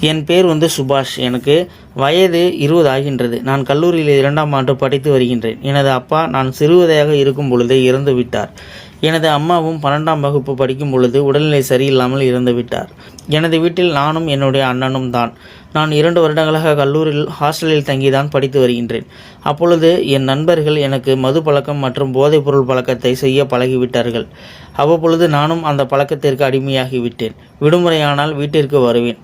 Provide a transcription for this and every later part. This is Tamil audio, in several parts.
என் பேர் வந்து சுபாஷ். எனக்கு வயது இருபது ஆகின்றது நான் கல்லூரியில் இரண்டாம் ஆண்டு படித்து வருகின்றேன். எனது அப்பா நான் சிறுவதையாக இருக்கும் பொழுதே இறந்து விட்டார் எனது அம்மாவும் பன்னெண்டாம் வகுப்பு படிக்கும் பொழுது உடல்நிலை சரியில்லாமல் இறந்து விட்டார். எனது வீட்டில் நானும் என்னுடைய அண்ணனும் தான். நான் இரண்டு வருடங்களாக கல்லூரியில் ஹாஸ்டலில் தங்கிதான் படித்து வருகின்றேன். அப்பொழுது என் நண்பர்கள் எனக்கு மது பழக்கம் மற்றும் போதைப்பொருள் பழக்கத்தை செய்ய பழகிவிட்டார்கள். அவ்வப்பொழுது நானும் அந்த பழக்கத்திற்கு அடிமையாகிவிட்டேன் விடுமுறையானால் வீட்டிற்கு வருவேன்.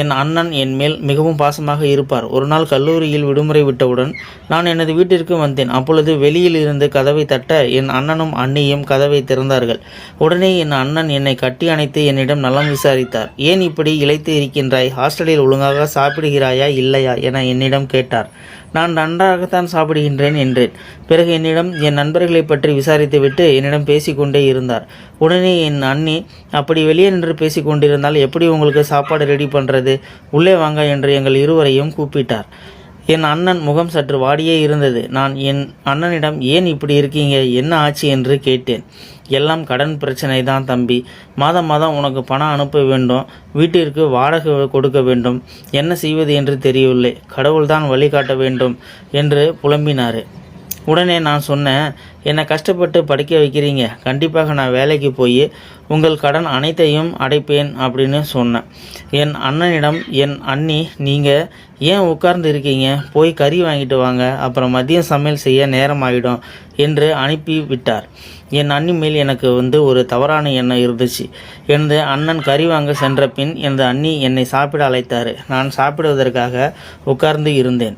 என் அண்ணன் என் மேல் மிகவும் பாசமாக இருப்பார். ஒரு நாள் கல்லூரியில் விடுமுறை விட்டவுடன் நான் எனது வீட்டிற்கு வந்தேன். அப்பொழுது வெளியில் இருந்து கதவை தட்ட என் அண்ணனும் அண்ணியும் கதவை திறந்தார்கள். உடனே என் அண்ணன் என்னை கட்டி அணைத்து என்னிடம் நலம் விசாரித்தார். ஏன் இப்படி இழைத்து இருக்கின்றாய்? ஹாஸ்டலில் ஒழுங்காக சாப்பிடுகிறாயா இல்லையா என என்னிடம் கேட்டார். நான் நன்றாகத்தான் சாப்பிடுகின்றேன் என்றேன். பிறகு என்னிடம் என் நண்பர்களை பற்றி விசாரித்துவிட்டு என்னிடம் பேசிக்கொண்டே இருந்தார். உடனே என் அண்ணி அப்படி வெளியே நின்று பேசிக்கொண்டிருந்தால் எப்படி உங்களுக்கு சாப்பாடு ரெடி பண்ணுறது உள்ளே வாங்க என்று எங்கள் இருவரையும் கூப்பிட்டார். என் அண்ணன் முகம் சற்று வாடியே இருந்தது. நான் என் அண்ணனிடம் ஏன் இப்படி இருக்கீங்க? என்ன ஆச்சு? என்று கேட்டேன். எல்லாம் கடன் பிரச்சனை தான் தம்பி. மாதம் மாதம் உனக்கு பணம் அனுப்ப வேண்டும். வீட்டிற்கு வாடகை கொடுக்க வேண்டும். என்ன செய்வது என்று தெரியவில்லை. கடவுள்தான் வழிகாட்ட வேண்டும் என்று புலம்பினார். உடனே நான் சொன்னேன் என்னை கஷ்டப்பட்டு படிக்க வைக்கிறீங்க. கண்டிப்பாக நான் வேலைக்கு போய் உங்கள் கடன் அனைத்தையும் அடைப்பேன் அப்படின்னு சொன்னேன். என் அண்ணனிடம் என் அண்ணி நீங்கள் ஏன் உட்கார்ந்து இருக்கீங்க? போய் கறி வாங்கிட்டு வாங்க. அப்புறம் மதியம் சமையல் செய்ய நேரம் ஆகிடும் என்று அனுப்பி விட்டார். என் அண்ணி மேல் எனக்கு வந்து ஒரு தவறான எண்ணம் இருந்துச்சு. எனது அண்ணன் கறி வாங்க சென்ற பின் எனது அண்ணி என்னை சாப்பிட அழைத்தார். நான் சாப்பிடுவதற்காக உட்கார்ந்து இருந்தேன்.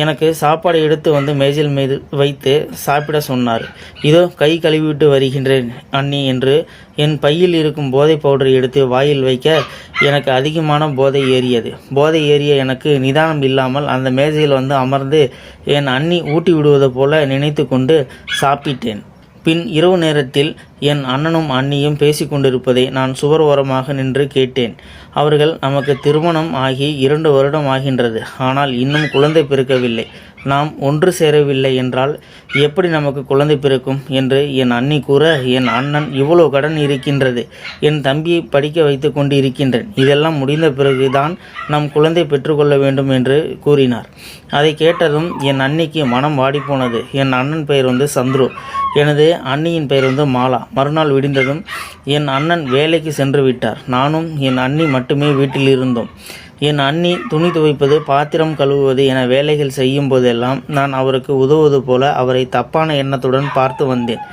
எனக்கு சாப்பாடு எடுத்து வந்து மேஜில் மீது வைத்து சாப்பிட சொன்னார். இதோ கை கழுவிவிட்டு வருகின்றேன் அண்ணி என்று என் பையில் இருக்கும் போதை பவுடரை எடுத்து வாயில் வைக்க எனக்கு அதிகமான போதை ஏறியது. போதை ஏறிய எனக்கு நிதானம் இல்லாமல் அந்த மேஜையில் வந்து அமர்ந்து என் அண்ணி ஊட்டி விடுவது போல நினைத்து கொண்டு சாப்பிட்டேன். பின் இரவு நேரத்தில் என் அண்ணனும் அண்ணியும் பேசிக்கொண்டிருப்பதை நான் சுவர் ஓரமாக நின்று கேட்டேன். அவர்கள் நமக்கு திருமணம் ஆகி இரண்டு வருடம் ஆகின்றது. ஆனால் இன்னும் குழந்தை பிறக்கவில்லை. நாம் ஒன்று சேரவில்லை என்றால் எப்படி நமக்கு குழந்தை பிறக்கும் என்று என் அண்ணி கூற என் அண்ணன் இவ்வளோ கடன் இருக்கின்றது. என் தம்பியை படிக்க வைத்து கொண்டு இருக்கின்றேன் இதெல்லாம் முடிந்த பிறகுதான் நாம் குழந்தை பெற்றுக்கொள்ள வேண்டும் என்று கூறினார். அதை கேட்டதும் என் அன்னிக்கு மனம் வாடிப்போனது. என் அண்ணன் பெயர் வந்து சந்துரு. எனது அண்ணியின் பெயர் வந்து மாலா. மறுநாள் விடிந்ததும் என் அண்ணன் வேலைக்கு சென்று விட்டார். நானும் என் அண்ணி மட்டுமே வீட்டில் இருந்தோம். என் அண்ணி துணி துவைப்பது பாத்திரம் கழுவுவது என வேலைகள் செய்யும் போதெல்லாம் நான் அவருக்கு உதவுவது போல அவரை தப்பான எண்ணத்துடன் பார்த்து வந்தேன்.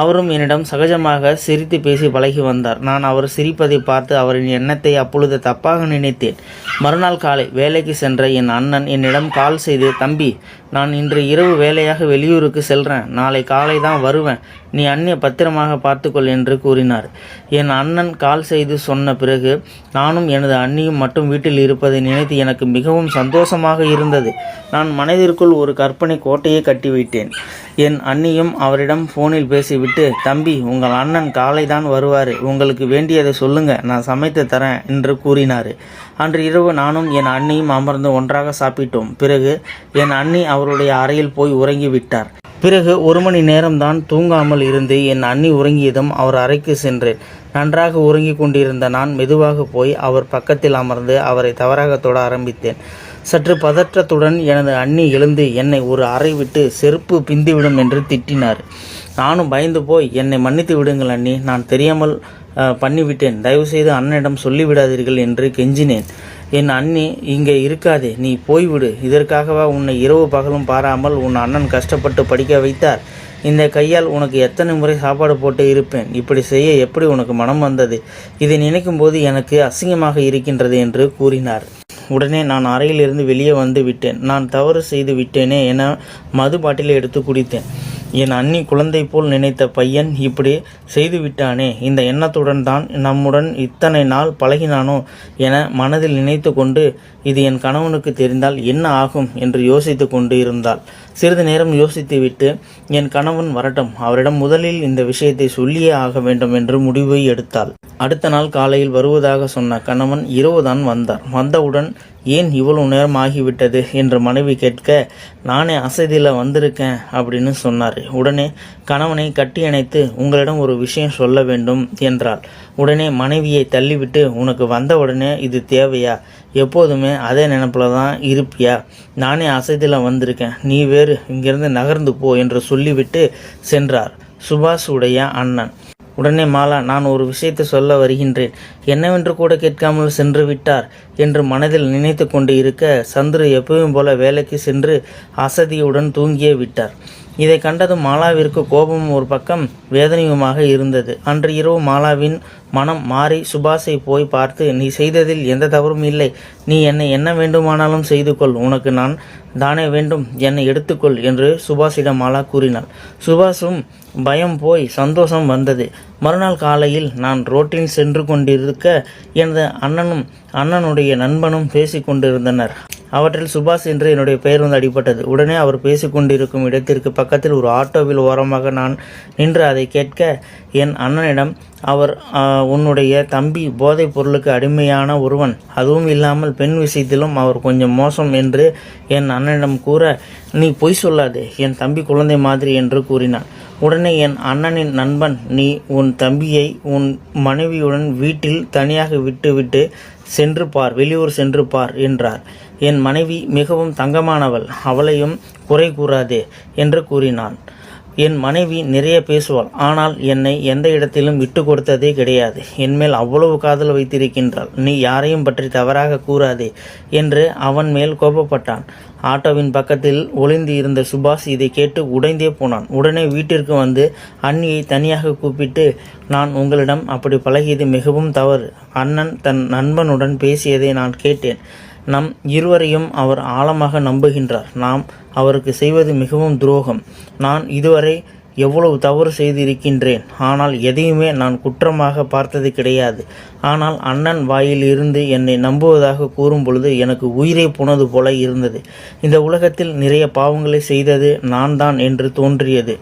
அவரும் என்னிடம் சகஜமாக சிரித்து பேசி பழகி வந்தார். நான் அவர் சிரிப்பதை பார்த்து அவரின் எண்ணத்தை அப்பொழுது தப்பாக நினைத்தேன். மறுநாள் காலை வேலைக்கு சென்ற என் அண்ணன் என்னிடம் கால் செய்து தம்பி நான் இன்று இரவு வேலையாக வெளியூருக்கு செல்றேன். நாளை காலை தான் வருவேன். நீ அண்ணியை பத்திரமாக பார்த்துக்கொள் என்று கூறினார். என் அண்ணன் கால் செய்து சொன்ன பிறகு நானும் எனது அண்ணியும் மட்டும் வீட்டில் இருப்பதை நினைத்து எனக்கு மிகவும் சந்தோஷமாக இருந்தது. நான் மனதிற்குள் ஒரு கற்பனை கோட்டையை கட்டிவிட்டேன். என் அண்ணியும் அவரிடம் ஃபோனில் பேசி விட்டு தம்பி உங்கள் அண்ணன் காலை தான் வருவார். உங்களுக்கு வேண்டியதை சொல்லுங்க. நான் சமைத்து தரேன் என்று கூறினார். அன்று இரவு நானும் என் அண்ணியும் அமர்ந்து ஒன்றாக சாப்பிட்டோம். பிறகு என் அண்ணி அவருடைய அறையில் போய் உறங்கி விட்டார். பிறகு ஒரு மணி நேரம்தான் தூங்காமல் இருந்து என் அண்ணி உறங்கியதும் அவர் அறைக்கு சென்றேன். நன்றாக உறங்கிக் கொண்டிருந்த நான் மெதுவாக போய் அவர் பக்கத்தில் அமர்ந்து அவரை தவறாக தொட ஆரம்பித்தேன். சற்று பதற்றத்துடன் எனது அண்ணி எழுந்து என்னை ஒரு அறை விட்டு செருப்பு பிந்திவிடும் என்று திட்டினார். நானும் பயந்து போய் என்னை மன்னித்து விடுங்கள் அண்ணி. நான் தெரியாமல் பண்ணிவிட்டேன். தயவுசெய்து அண்ணனிடம் சொல்லிவிடாதீர்கள் என்று கெஞ்சினேன். என் அண்ணி இங்கே இருக்காதே நீ போய்விடு. இதற்காகவா உன்னை இரவு பகலும் பாராமல் உன் அண்ணன் கஷ்டப்பட்டு படிக்க வைத்தார்? இந்த கையால் உனக்கு எத்தனை முறை சாப்பாடு போட்டு இருப்பேன்? இப்படி செய்ய எப்படி உனக்கு மனம் வந்தது? இதை நினைக்கும் போது எனக்கு அசிங்கமாக இருக்கின்றது என்று கூறினார். உடனே நான் அறையிலிருந்து வெளியே வந்து விட்டேன். நான் தவறு செய்து விட்டேனே என மது பாட்டிலை எடுத்து குடித்தேன். என் அண்ணி குழந்தை போல் நினைத்த பையன் இப்படி செய்துவிட்டானே. இந்த எண்ணத்துடன் தான் நம்முடன் இத்தனை நாள் பழகினானோ என மனதில் நினைத்து கொண்டு இது என் கணவனுக்கு தெரிந்தால் என்ன ஆகும் என்று யோசித்து கொண்டு இருந்தாள் சிறிது நேரம் யோசித்துவிட்டு என் கணவன் வரட்டும். அவரிடம் முதலில் இந்த விஷயத்தை சொல்லியே ஆக வேண்டும் என்று முடிவை எடுத்தாள். அடுத்த நாள் காலையில் வருவதாக சொன்ன கணவன் இரவுதான் வந்தார். வந்தவுடன் ஏன் இவ்வளவு நேரம் ஆகிவிட்டது? என்று மனைவி கேட்க நானே அசதியில் வந்திருக்கேன் அப்படின்னு சொன்னார். உடனே கணவனை கட்டியணைத்து உங்களிடம் ஒரு விஷயம் சொல்ல வேண்டும் என்றாள். உடனே மனைவியை தள்ளிவிட்டு உனக்கு வந்தவுடனே இது தேவையா? எப்போதுமே அதே நினப்பில் தான் இருப்பியா? நானே அசதியில் வந்திருக்கேன். நீ வேறு இங்கிருந்து நகர்ந்து போ என்று சொல்லிவிட்டு சென்றார் சுபாஷ் உடைய அண்ணன். உடனே மாலா நான் ஒரு விஷயத்தை சொல்ல வருகின்றேன். என்னவென்று கூட கேட்காமல் சென்று விட்டார் என்று மனதில் நினைத்து கொண்டு இருக்க சந்துரு எப்பவும் போல வேலைக்கு சென்று அசதியுடன் தூங்கியே விட்டார். இதை கண்டதும் மாலாவிற்கு கோபமும் ஒரு பக்கம் வேதனையுமாக இருந்தது. அன்று இரவு மாலாவின் மனம் மாறி சுபாஷை போய் பார்த்து நீ செய்ததில் எந்த தவறும் இல்லை. நீ என்னை என்ன வேண்டுமானாலும் செய்து கொள் உனக்கு நான் தானே வேண்டும். என்னை எடுத்துக்கொள் என்று சுபாஷிடம் மாலா கூறினாள். சுபாஷும் பயம் போய் சந்தோஷம் வந்தது. மறுநாள் காலையில் நான் ரோட்டில் சென்று கொண்டிருக்க எனது அண்ணனும் அண்ணனுடைய நண்பனும் பேசிக் கொண்டிருந்தனர். அவற்றில் சுபாஷ் என்று என்னுடைய பெயர் வந்து அடிபட்டது. உடனே அவர் பேசிக்கொண்டிருக்கும் இடத்திற்கு பக்கத்தில் ஒரு ஆட்டோவில் ஓரமாக நான் நின்று அதை கேட்க என் அண்ணனிடம் அவர் உன்னுடைய தம்பி போதைப் பொருளுக்கு அடிமையான ஒருவன். அதுவும் இல்லாமல் பெண் விஷயத்திலும் அவர் கொஞ்சம் மோசம் என்று என் அண்ணனிடம் கூற நீ பொய் சொல்லாதே. என் தம்பி குழந்தை மாதிரி என்று கூறினான். உடனே என் அண்ணனின் நண்பன் நீ உன் தம்பியை உன் மனைவியுடன் வீட்டில் தனியாக விட்டுவிட்டு சென்று பார் வெளியூர் சென்று பார் என்றார். என் மனைவி மிகவும் தங்கமானவள் அவளையும் குறை கூறாதே என்று கூறினான். என் மனைவி நிறைய பேசுவாள். ஆனால் என்னை எந்த இடத்திலும் விட்டு கொடுத்ததே கிடையாது. என்மேல் அவ்வளவு காதல் வைத்திருக்கின்றாள். நீ யாரையும் பற்றி தவறாக கூறாதே என்று அவன் மேல் கோபப்பட்டான். ஆட்டோவின் பக்கத்தில் ஒளிந்து இருந்த சுபாஷ் இதை கேட்டு உடைந்தே போனான். உடனே வீட்டிற்கு வந்து அண்ணியை தனியாக கூப்பிட்டு நான் உங்களிடம் அப்படி பழகியது மிகவும் தவறு. அண்ணன் தன் நண்பனுடன் பேசியதை நான் கேட்டேன். நம் இருவரையும் அவர் ஆழமாக நம்புகின்றார். நாம் அவருக்கு செய்வது மிகவும் துரோகம். நான் இதுவரை எவ்வளவு தவறு செய்திருக்கின்றேன். ஆனால் எதையுமே நான் குற்றமாக பார்த்தது கிடையாது. ஆனால் அண்ணன் வாயில் இருந்து என்னை நம்புவதாக கூறும் பொழுது எனக்கு உயிரே போனது போல இருந்தது. இந்த உலகத்தில் நிறைய பாவங்களை செய்தது நான் தான் என்று தோன்றியது.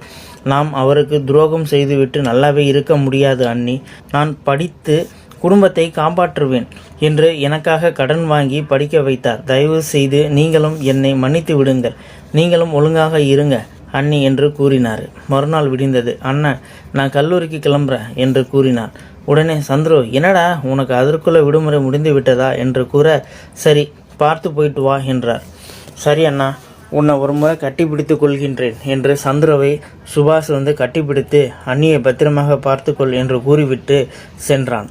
நாம் அவருக்கு துரோகம் செய்துவிட்டு நல்லாவே இருக்க முடியாது அண்ணி. நான் படித்து குடும்பத்தை காப்பாற்றுவேன் என்று எனக்காக கடன் வாங்கி படிக்க வைத்தார். தயவு செய்து நீங்களும் என்னை மன்னித்து விடுங்கள். நீங்களும் ஒழுங்காக இருங்க அண்ணி என்று கூறினார். மறுநாள் விடிந்தது. அண்ணன் நான் கல்லூரிக்கு கிளம்புறேன் என்று கூறினார். உடனே சந்துரு என்னடா உனக்கு அதற்குள்ள விடுமுறை முடிந்து விட்டதா என்று கூற சரி பார்த்து போயிட்டு வா என்றார். சரி அண்ணா உன்னை ஒரு முறை கட்டிப்பிடித்து கொள்கின்றேன் என்று சந்துருவை சுபாஷ் வந்து கட்டிப்பிடித்து அண்ணியை பத்திரமாக பார்த்துக்கொள் என்று கூறிவிட்டு சென்றான்.